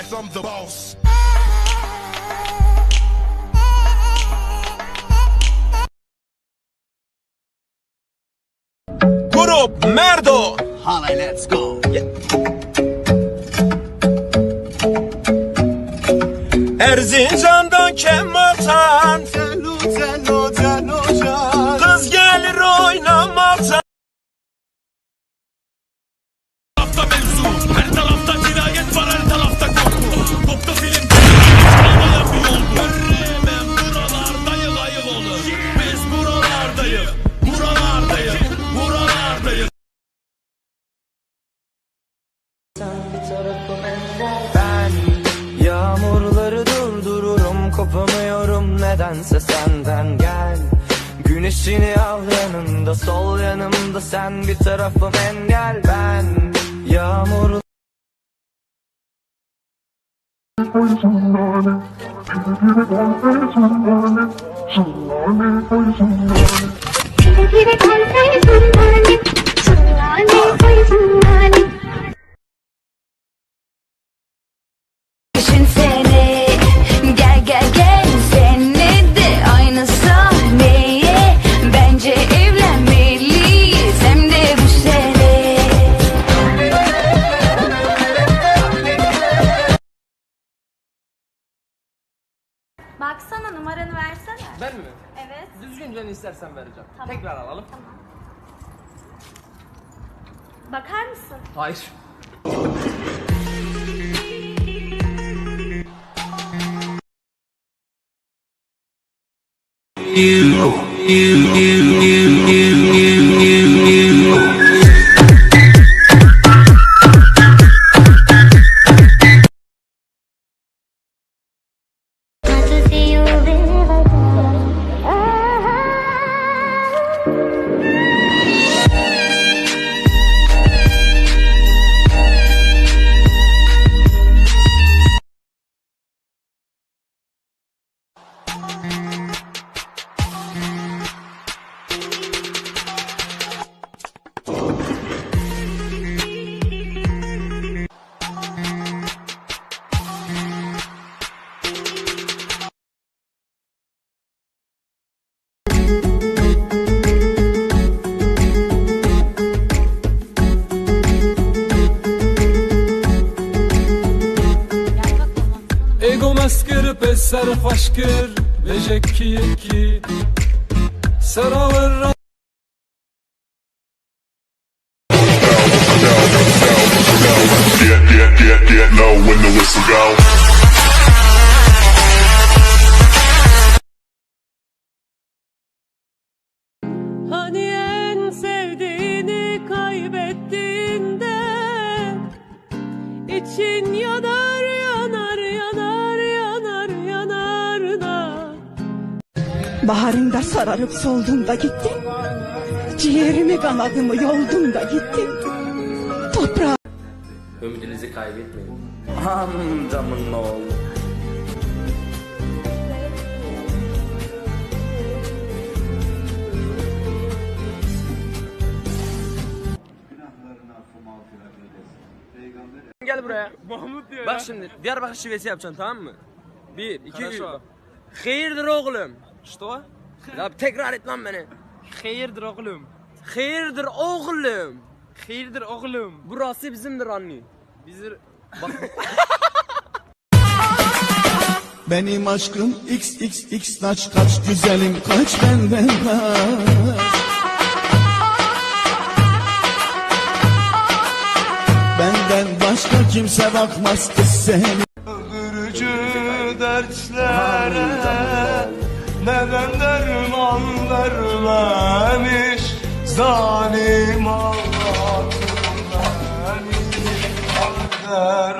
Yes, I'm the boss. Grup Merdo. Holly, let's go. Erzincan'dan Kemal'tan kopamıyorum nedense senden. Gel Güneşini al yanında sol yanımda sen bir tarafım engel. Ben Yağmur Pire pire Ben mi? Evet. Düzgünce ne istersen vereceğim. Tekrar alalım. Bakar mısın? Hayır. Want Ego maskır peser faşkır Vecekki yekki Saravır Get, get, get, get low için yanar yanar Baharında sararıp solduğunda gittin. Ciğerimi kanadımı yoldum da gittin. Toprağa Ümidinizi kaybetmeyin. Amcamın oğlu. Gel buraya. Mahmut diyor Bak şimdi Diyarbakır şivesi yapacaksın tamam mı? Bir, iki, üç. Hayırdır oğlum? O. Ya tekrar et lan beni. Hayırdır oğlum? Hayırdır oğlum? Hayırdır oğlum? Burası bizimdir anne. Bizir... Bak Benim aşkım XXX kaç kaç güzelim kaç benden kaç Benden başka kimse bakmaz kız seni Öldürücü dertlere neden derman vermemiş Zalim Allah'ım beni kader